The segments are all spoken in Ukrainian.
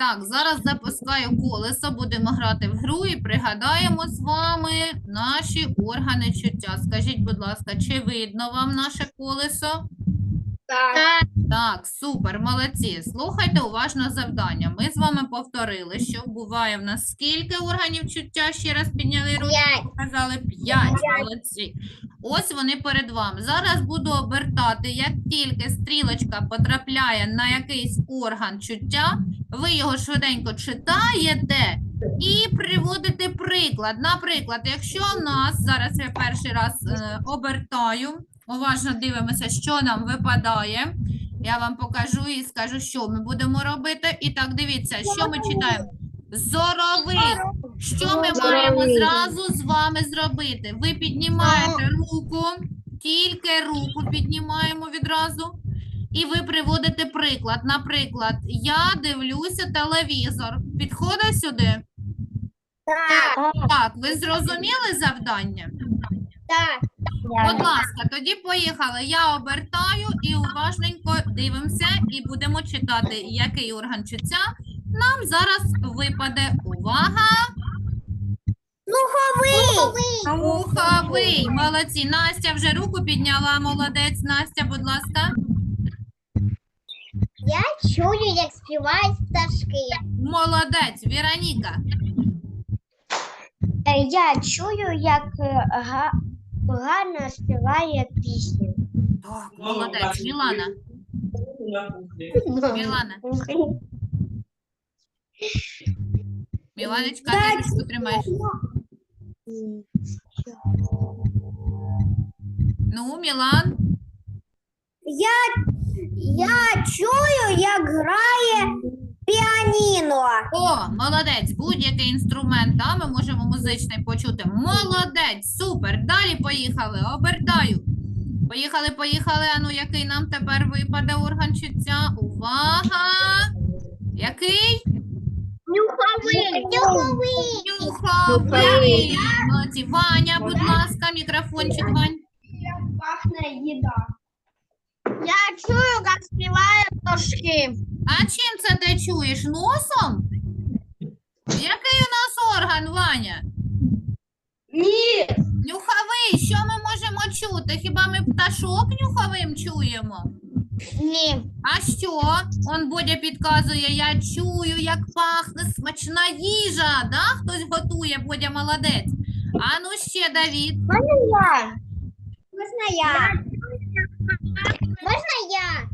Так, зараз запускаю колесо, будемо грати в гру і пригадаємо з вами наші органи чуття. Скажіть, будь ласка, чи видно вам наше колесо? Так. Так, супер, молодці. Слухайте уважно завдання. Ми з вами повторили, що буває в нас скільки органів чуття. Ще раз підняли руки. П'ять. Сказали 5, молодці. Ось вони перед вами. Зараз буду обертати. Як тільки стрілочка потрапляє на якийсь орган чуття, ви його швиденько читаєте і приводите приклад. Наприклад, якщо в нас зараз я перший раз е, обертаю, уважно дивимося, що нам випадає. Я вам покажу і скажу, що ми будемо робити. І так, дивіться, що ми читаємо. Зоровий. Що ми маємо зразу з вами зробити? Ви піднімаєте руку, тільки руку піднімаємо відразу. І ви приводите приклад. Наприклад, я дивлюся телевізор. Підходить сюди? Так. Так, ви зрозуміли завдання? Так. Будь ласка, тоді поїхали. Я обертаю і уважненько дивимося і будемо читати, який орган чуття нам зараз випаде. Увага! Слуховий. Слуховий. Молодці. Настя вже руку підняла. Молодець. Настя, будь ласка. Я чую, як співають пташки. Молодець. Віроніка. Е, Я чую, як е, га- гарно співає пісню. Так, молодець. Мілана. Мілана. Міланочка, ти ручку тримаєш. Ну, Мілан. Я, я чую, як грає піаніно. О, молодець, будь-який інструмент, да, ми можемо музичний почути. Молодець, супер. Далі поїхали. Обертаю. Поїхали, поїхали. А ну, який нам тепер випаде орган чуття? Увага! Який? Нюховий. Нюховий. Нюховий. Молодці. Ваня, будь ласка, мікрофончик, Вань. Пахне їда. Співають пташки. А чим це ти чуєш? Носом? Який у нас орган, Ваня? Ні. Нюховий. Що ми можемо чути? Хіба ми пташок нюховим чуємо? Ні. А що? Он Бодя підказує, я чую, як пахне смачна їжа. Да? Хтось готує, Бодя молодець. А ну ще, Давід. Можна я? Можна я? Можна я?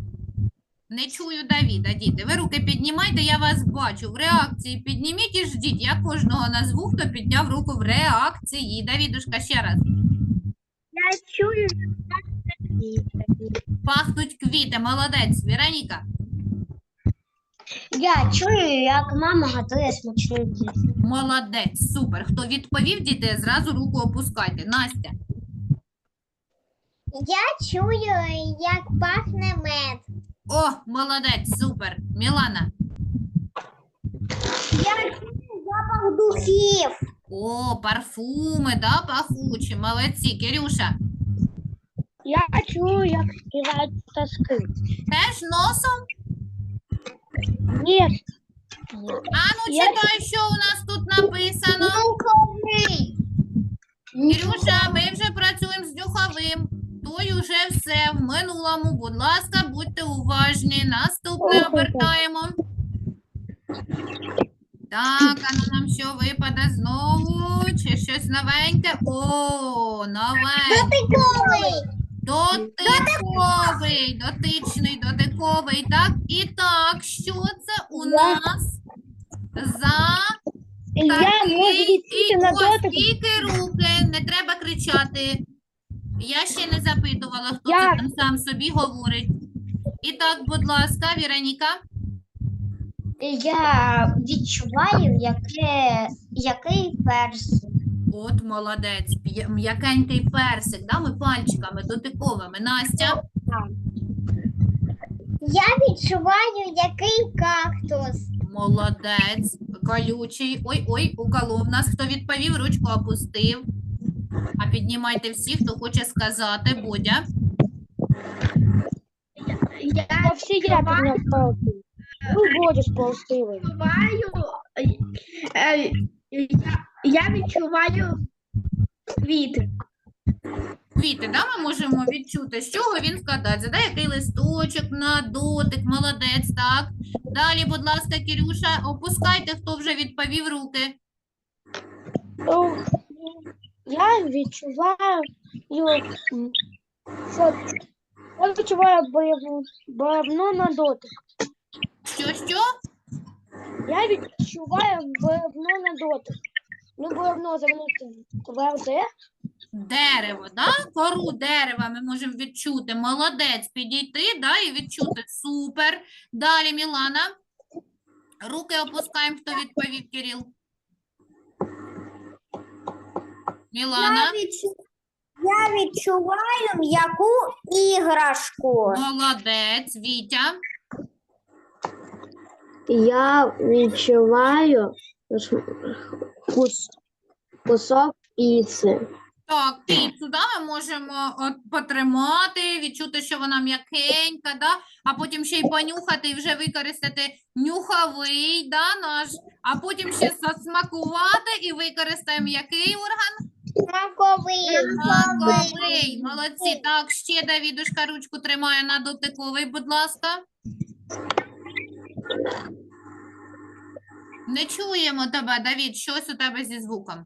Не чую Давіда, діти. Ви руки піднімайте, я вас бачу. В реакції підніміть і ждіть. Я кожного назву, хто підняв руку в реакції. Давідушка, ще раз. Я чую. Пахнуть квіти, молодець. Вероніка. Я чую, як мама готує смачну їжу. Молодець, супер. Хто відповів, діти, зразу руку опускайте. Настя. Я чую, як пахне мед. О, молодець, супер. Мілана. Я чую запах духів. О, парфуми, да, пахучі. Молодці. Кирюша. Я чую, як співають пташки. Теж носом? Ні. А ну Я- читай, що у нас тут написано. Нюховий. Кирюша, ми вже працюємо з нюховим. Той уже все в минулому. Будь ласка, будьте уважні. Наступне обертаємо. Так, а ну нам що випаде знову? Чи щось новеньке? О, новеньке. Дотиковий. Дотиковий, дотичний, дотиковий. Так, і так, що це у нас за Я такий? можу відчути І на ось дотик. тільки руки, не треба кричати. Я ще не запитувала, хто Я- це там сам собі говорить. І так, будь ласка, Віроніка. Я відчуваю, яке, який персик. От молодець, м'якенький персик, да? ми пальчиками дотиковими. Настя. Я відчуваю, який кактус. Молодець, колючий. Ой, ой, уколов нас. Хто відповів, ручку опустив. А піднімайте всі, хто хоче сказати, Бодя. Я всі я Виходиш полстивий. відчуваю, е, я, я відчуваю квіти. Квіти, да, ми можемо відчути, з чого він складається. Да? Який листочок на дотик, молодець, так. Далі, будь ласка, Кирюша, опускайте, хто вже відповів руки. Ну, Я відчуваю, що я відчуваю боєвну, боєвну на дотик. Що, що? Я відчуваю боєвну на дотик. Ну, боєвно замінити тверде. Дерево, да? Кору дерева ми можемо відчути. Молодець, підійти, да, і відчути. Супер. Далі, Мілана. Руки опускаємо, хто відповів, Кирил. Мілана. Я відчуваю м'яку іграшку. Молодець, Вітя. Я відчуваю кус, кусок піци. Так, піцу, да, ми можемо от, потримати, відчути, що вона м'якенька, да, а потім ще й понюхати і вже використати нюховий, да, наш, а потім ще засмакувати і використаємо який орган? Смаковий. Смаковий. Молодці. Так, ще Давідушка ручку тримає на дотиковий, будь ласка. Не чуємо тебе, Давід, щось у тебе зі звуком.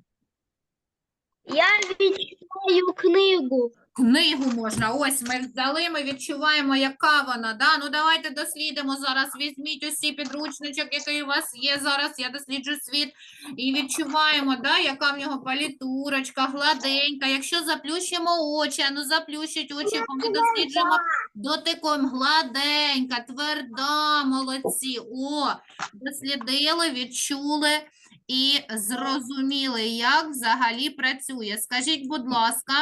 Я відчуваю книгу. Книгу можна. Ось ми взяли, ми відчуваємо, яка вона. Да? Ну давайте дослідимо зараз. Візьміть усі підручничок, який у вас є зараз. Я досліджу світ. І відчуваємо, да, яка в нього палітурочка, гладенька. Якщо заплющимо очі, ну заплющить очі, ми досліджуємо дотиком гладенька, тверда, молодці. О, дослідили, відчули і зрозуміли, як взагалі працює. Скажіть, будь ласка.